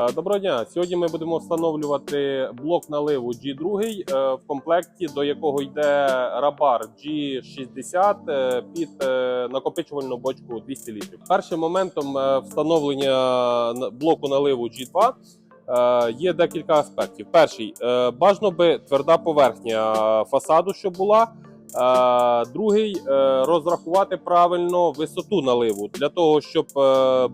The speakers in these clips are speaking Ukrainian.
Е, Доброго дня. Сьогодні ми будемо встановлювати блок наливу G2, е, в комплекті до якого йде Rabar G60 е, під накопичувальну бочку 200 літрів. Першим моментом встановлення блоку наливу G2 е, є декілька аспектів. Перший бажано би тверда поверхня фасаду, щоб була. Другий розрахувати правильно висоту наливу для того, щоб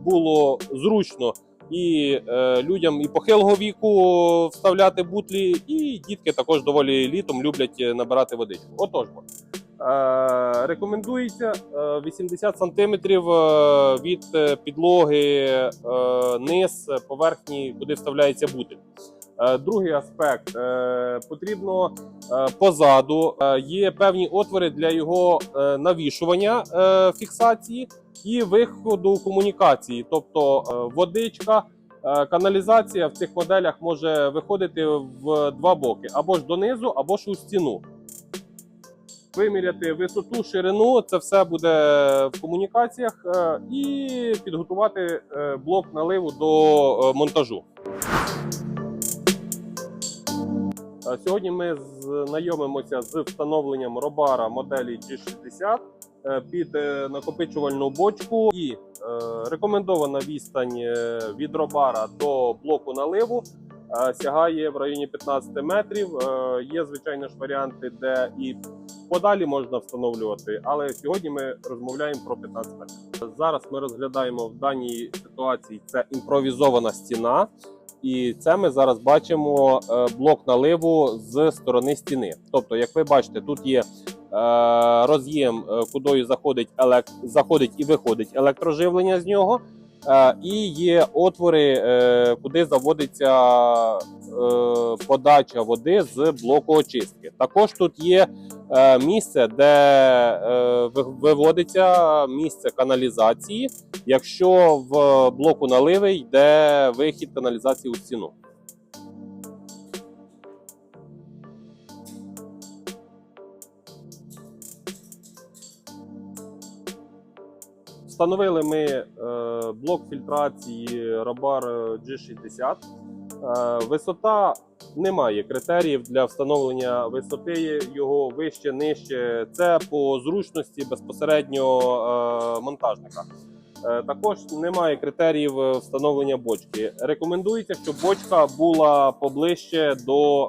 було зручно і е, людям і похилого віку вставляти бутлі, і дітки також доволі літом люблять е, набирати водичку. Отож, бо, е, рекомендується е, 80 см від е, підлоги е, низ поверхні, куди вставляється бутиль. Е, Другий аспект е, потрібно е, позаду. Є певні отвори для його навішування фіксації і виходу комунікації, тобто водичка. Каналізація в цих моделях може виходити в два боки: або ж донизу, або ж у стіну. Виміряти висоту, ширину це все буде в комунікаціях, і підготувати блок наливу до монтажу. Сьогодні ми знайомимося з встановленням робара моделі G60 е, під е, накопичувальну бочку. І е, рекомендована відстань від робара до блоку наливу сягає в районі 15 метрів. Є, звичайно ж, варіанти, де і подалі можна встановлювати, але сьогодні ми розмовляємо про 15 метрів. Зараз ми розглядаємо в даній ситуації це імпровізована стіна. І це ми зараз бачимо е, блок наливу з сторони стіни. Тобто, як ви бачите, тут є е, роз'єм, е, кудою заходить елект... заходить і виходить електроживлення з нього, і є отвори, куди заводиться подача води з блоку очистки. Також тут є місце, де виводиться місце каналізації якщо в блоку наливи йде вихід каналізації у стіну. Встановили ми е, блок фільтрації G60. Е, висота немає критеріїв для встановлення висоти його вище, нижче. Це по зручності безпосередньо е, монтажника. Е, Також немає критеріїв е, встановлення бочки. Рекомендується, щоб бочка була поближче до е,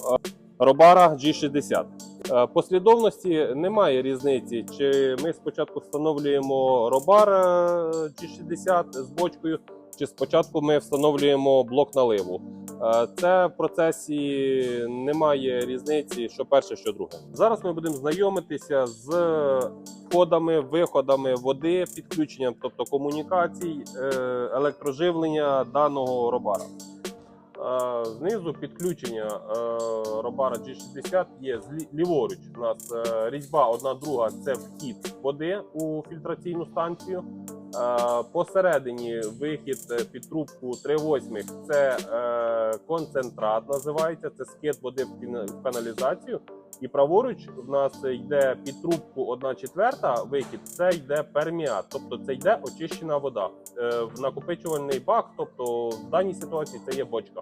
робара G60. Е, Послідовності немає різниці, чи ми спочатку встановлюємо робар е, G60 з бочкою, чи спочатку ми встановлюємо блок наливу. Це в процесі немає різниці, що перше, що друге. Зараз ми будемо знайомитися з входами, виходами води, підключенням, тобто комунікацій, е, електроживлення даного робара. Знизу підключення е, робара G60 є ліворуч. У нас е, різьба одна друга це вхід води у фільтраційну станцію. Посередині вихід під трубку 3,8 це концентрат, називається це скид води в каналізацію. І праворуч в нас йде під трубку 1 четверта вихід, це йде перміат, тобто це йде очищена вода е, в накопичувальний бак. Тобто в даній ситуації це є бочка.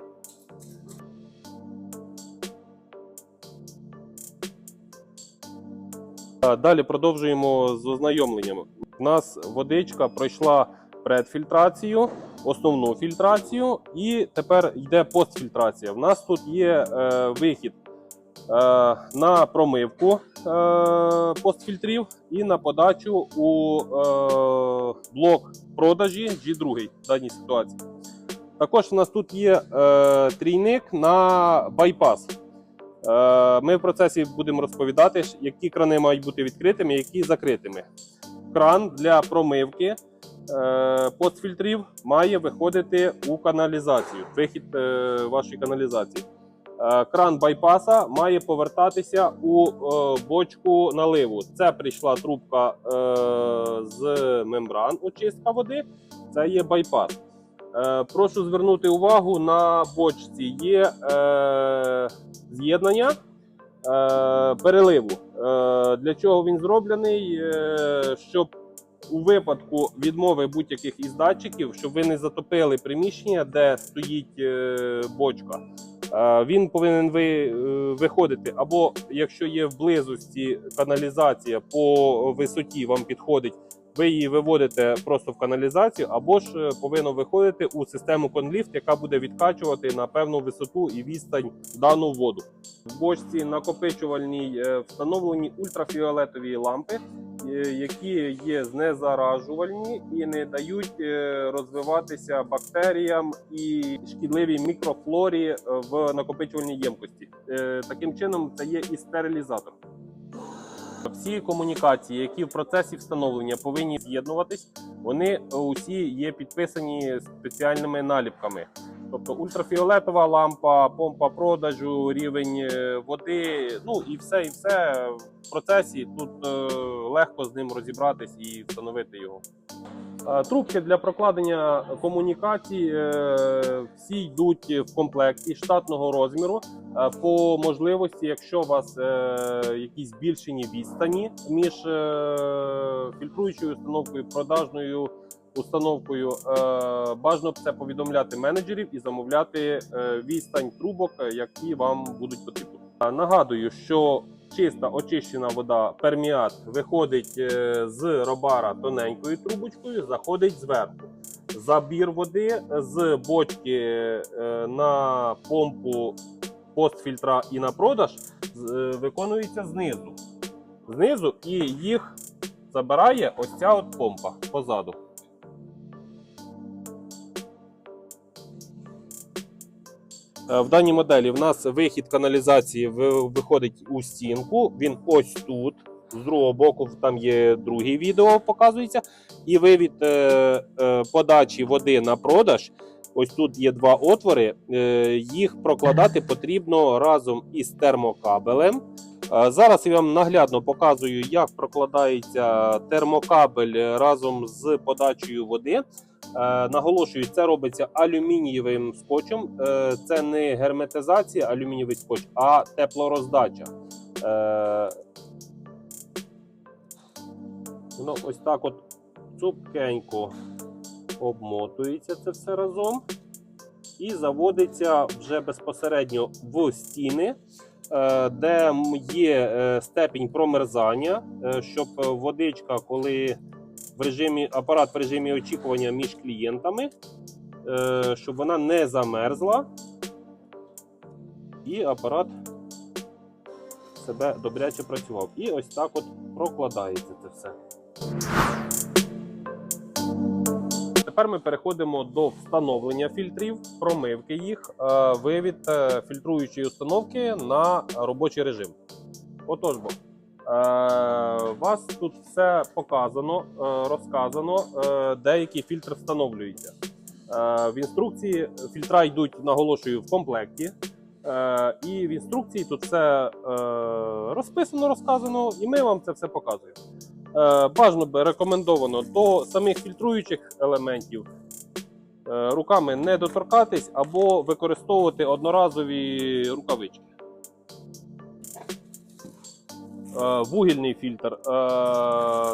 Е, Далі продовжуємо з ознайомленням. У нас водичка пройшла предфільтрацію, основну фільтрацію, і тепер йде постфільтрація. У нас тут є е, вихід на промивку е, постфільтрів і на подачу у е, блок продажі G2 в даній ситуації. Також у нас тут є е, трійник на байпас. Е, Ми в процесі будемо розповідати, які крани мають бути відкритими, які закритими. Кран для промивки е, постфільтрів має виходити у каналізацію, вихід е, вашої каналізації. Е, Кран байпаса має повертатися у е, бочку наливу. Це прийшла трубка е, з мембран, очистка води. Це є байпас. Прошу звернути увагу на бочці є з'єднання переливу. Для чого він зроблений? Щоб у випадку відмови будь-яких із датчиків, щоб ви не затопили приміщення, де стоїть бочка. Е, Він повинен ви, е, виходити, або якщо є в близості каналізація по висоті, вам підходить, ви її виводите просто в каналізацію, або ж е, повинно виходити у систему конліфт, яка буде відкачувати на певну висоту і відстань дану воду. В бочці накопичувальній встановлені ультрафіолетові лампи, які є знезаражувальні і не дають е, розвиватися бактеріям і шкідливій мікрофлорі е, в накопичувальній ємкості. Е, Таким чином, це є і стерилізатор. Всі комунікації, які в процесі встановлення повинні з'єднуватись, вони усі є підписані спеціальними наліпками. Тобто ультрафіолетова лампа, помпа продажу, рівень е, води, ну і все, і все в процесі. Тут е, легко з ним розібратись і встановити його. Е, Трубки для прокладення комунікацій всі йдуть в комплекті штатного розміру. По можливості, якщо у вас якісь збільшені відстані між фільтруючою установкою, продажною установкою, е, бажано це повідомляти менеджерів і замовляти е, відстань трубок, е, які вам будуть потрібні. Нагадую, що чиста очищена вода перміат виходить з робара тоненькою трубочкою, заходить зверху. Забір води з бочки на помпу постфільтра і на продаж виконується знизу. Знизу і їх забирає ось ця от помпа позаду. В даній моделі в нас вихід каналізації виходить у стінку. Він ось тут. З другого боку там є другий відео, показується. І вивід е, е, подачі води на продаж. Ось тут є два отвори. Е, їх прокладати потрібно разом із термокабелем. Е, Зараз я вам наглядно показую, як прокладається термокабель разом з подачею води. Е, Наголошую, це робиться алюмінієвим скотчем. Е, Це не герметизація алюмінієвий скотч, а теплороздача. Е, Воно ось так от цупкенько обмотується це все разом і заводиться вже безпосередньо в стіни, де є степінь промерзання, щоб водичка, коли в режимі апарат в режимі очікування між клієнтами, е, щоб вона не замерзла, і апарат себе добряче працював. І ось так от прокладається це все. Тепер ми переходимо до встановлення фільтрів, промивки їх, е, вивід е, фільтруючої установки на робочий режим. Отож бо. Е, вас тут все показано, е, розказано, е, деякі фільтри встановлюються. Е, в інструкції фільтра йдуть, наголошую, в комплекті. І в інструкції тут все розписано, розказано, і ми вам це все показуємо. Бажано би рекомендовано до самих фільтруючих елементів руками не доторкатись або використовувати одноразові рукавички. Вугільний фільтр. е,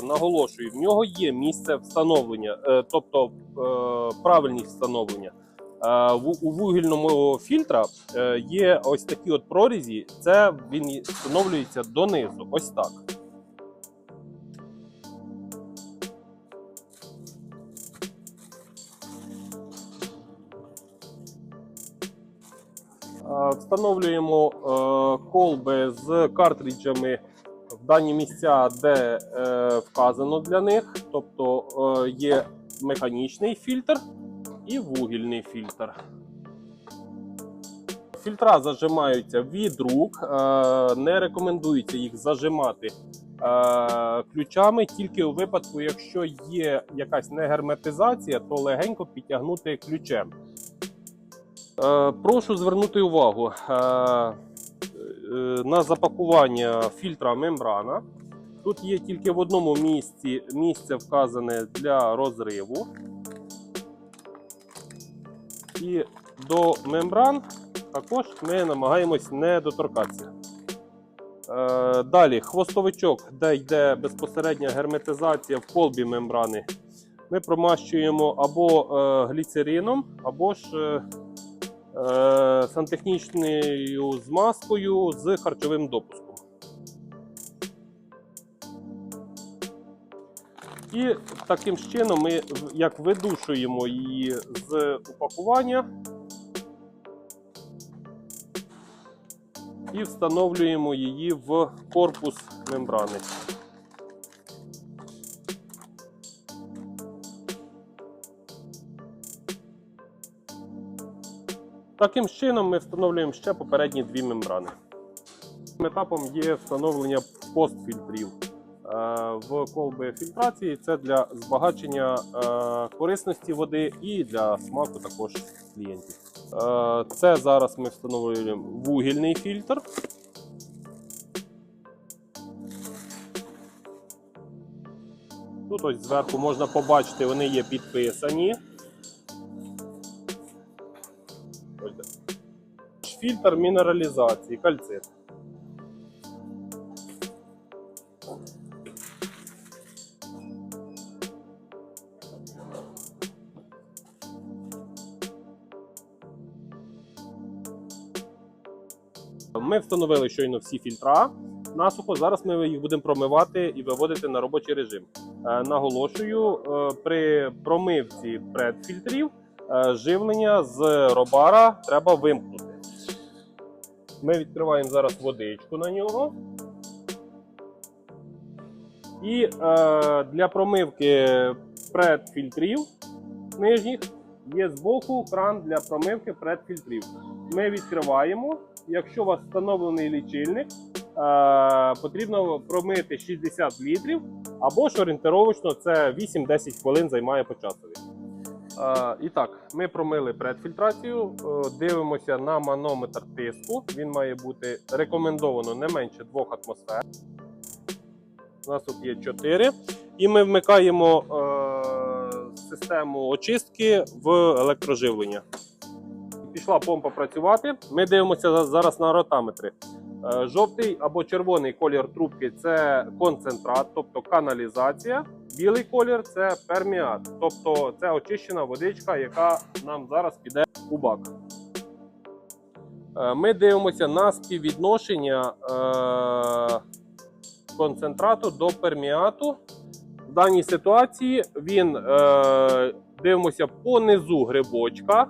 Наголошую, в нього є місце встановлення, е, тобто е, правильність встановлення. Е, У вугільному фільтра е, є ось такі от прорізі. Це він встановлюється донизу. Ось так. Е, Встановлюємо е, колби з картриджами дані місця, де е, вказано для них. Тобто е, є механічний фільтр і вугільний фільтр. Фільтра зажимаються від рук. е, Не рекомендується їх зажимати е, ключами тільки у випадку, якщо є якась негерметизація, то легенько підтягнути ключем. Е, Прошу звернути увагу на запакування фільтра мембрана. Тут є тільки в одному місці місце вказане для розриву. І до мембран також ми намагаємось не доторкатися. Е, Далі хвостовичок, де йде безпосередня герметизація в колбі мембрани. Ми промащуємо або е, гліцерином, або ж е, е, сантехнічною змазкою з харчовим допуском. І таким чином ми як видушуємо її з упакування і встановлюємо її в корпус мембрани. Таким чином ми встановлюємо ще попередні дві мембрани. Етапом є встановлення постфільтрів е, в колби фільтрації. Це для збагачення е, корисності води і для смаку також клієнтів. Е, Це зараз ми встановлюємо вугільний фільтр. Тут ось зверху можна побачити, вони є підписані. Фільтр мінералізації, кальцит. Ми встановили щойно всі фільтра насухо. Зараз ми їх будемо промивати і виводити на робочий режим. Е, Наголошую, е, при промивці предфільтрів е, живлення з робара треба вимкнути. Ми відкриваємо зараз водичку на нього. І е, для промивки предфільтрів нижніх є збоку кран для промивки предфільтрів. Ми відкриваємо. Якщо у вас встановлений лічильник, е, потрібно промити 60 літрів або ж орієнтировочно це 8-10 хвилин займає по часові. І так, ми промили предфільтрацію, е, дивимося на манометр тиску. Він має бути рекомендовано не менше 2 атмосфер. У нас тут є 4. І ми вмикаємо е, систему очистки в електроживлення. Пішла помпа працювати. Ми дивимося зараз на ротаметри. Е, Жовтий або червоний колір трубки це концентрат, тобто каналізація. Білий колір це перміат, тобто це очищена водичка, яка нам зараз піде у бак. Е, Ми дивимося на співвідношення е, концентрату до перміату. В даній ситуації він е, дивимося по низу грибочка.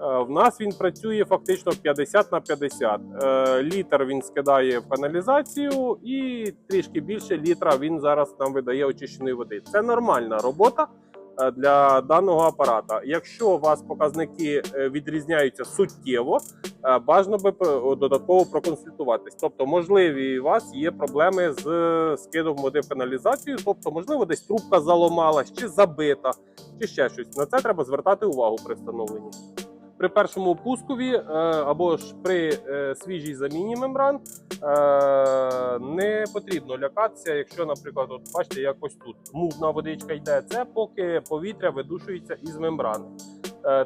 Е, В нас він працює фактично 50 на 50. Е, Літр він скидає в каналізацію, і трішки більше літра він зараз нам видає очищеної води. Це нормальна робота е, для даного апарата. Якщо у вас показники відрізняються суттєво, бажано би додатково проконсультуватись. Тобто, можливі у вас є проблеми з скидом води в каналізацію, тобто, можливо, десь трубка заломалась чи забита, чи ще щось. На це треба звертати увагу при встановленні при першому пускові е, або ж при е, свіжій заміні мембран е, не потрібно лякатися, якщо, наприклад, от бачите, якось тут мутна водичка йде, це поки повітря видушується із мембрани.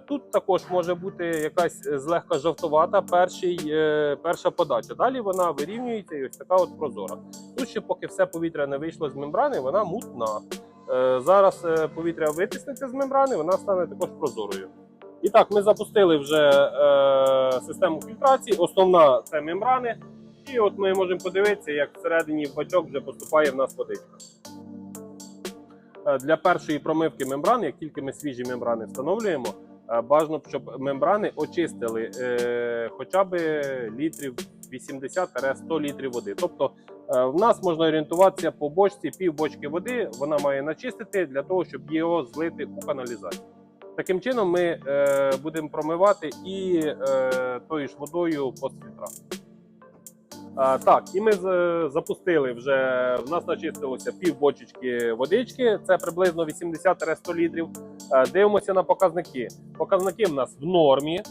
Тут також може бути якась злегка жовтовата перший, перша подача. Далі вона вирівнюється і ось така от прозора. Тут ще поки все повітря не вийшло з мембрани, вона мутна. Зараз повітря витиснеться з мембрани, вона стане також прозорою. І так, ми запустили вже е, систему фільтрації. Основна це мембрани. І от ми можемо подивитися, як всередині бачок вже поступає в нас водичка. Е, для першої промивки мембран, як тільки ми свіжі мембрани встановлюємо, е, бажано, щоб мембрани очистили е, хоча б літрів 80-100 літрів води. Тобто е, в нас можна орієнтуватися по бочці, пів бочки води вона має начистити для того, щоб його злити у каналізацію. Таким чином ми е, будемо промивати і е, тою ж водою постфільтра. А, так, і ми запустили вже. В нас начистилося пів бочечки водички, це приблизно 80-100 літрів. Е, дивимося на показники. Показники в нас в нормі.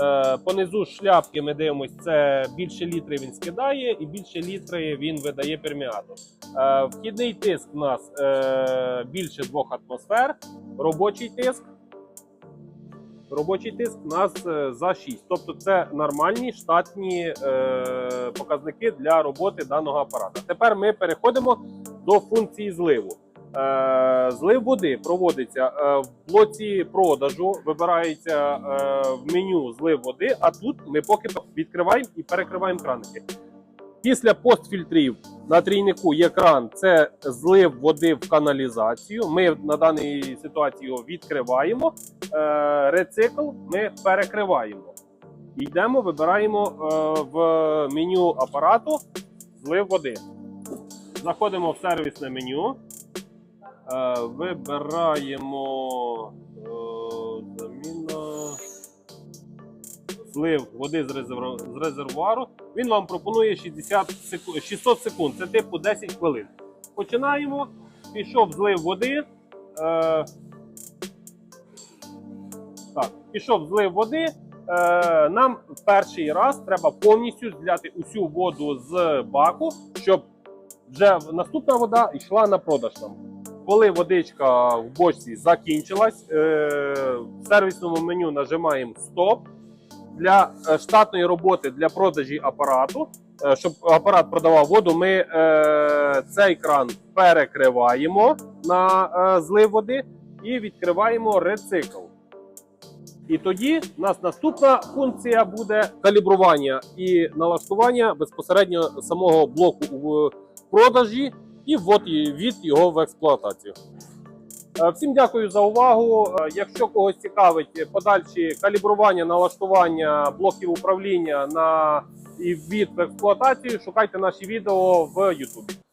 Е, понизу шляпки ми дивимося, це більше літри він скидає, і більше літри він видає перміату. Е, вхідний тиск в нас е, більше 2 атмосфер, робочий тиск Робочий тиск у нас е, за 6. Тобто це нормальні штатні е, показники для роботи даного апарата. Тепер ми переходимо до функції зливу. Е, злив води проводиться е, в блоці продажу, вибирається е, в меню злив води, а тут ми поки відкриваємо і перекриваємо краники. Після постфільтрів на трійнику є кран, це злив води в каналізацію. Ми на даній ситуації його відкриваємо. Е, рецикл ми перекриваємо. Йдемо, вибираємо е, в меню апарату злив води. Заходимо в сервісне меню. Е, вибираємо заміна злив води з резервуару. Він вам пропонує 60 секунд, 600 секунд. Це типу 10 хвилин. Починаємо. Пішов злив води. Пішов злив води. Е, нам перший раз треба повністю зляти усю воду з баку, щоб вже наступна вода йшла на продаж нам. Коли водичка в бочці закінчилась, е, в сервісному меню нажимаємо стоп. Для е, штатної роботи для продажі апарату, щоб апарат продавав воду, ми цей кран перекриваємо на злив води і відкриваємо рецикл. І тоді у нас наступна функція буде калібрування і налаштування безпосередньо самого блоку в продажі і ввод від його в експлуатацію. Е, Всім дякую за увагу. Е, Якщо когось цікавить подальші калібрування, налаштування блоків управління на і від експлуатацію, шукайте наші відео в YouTube.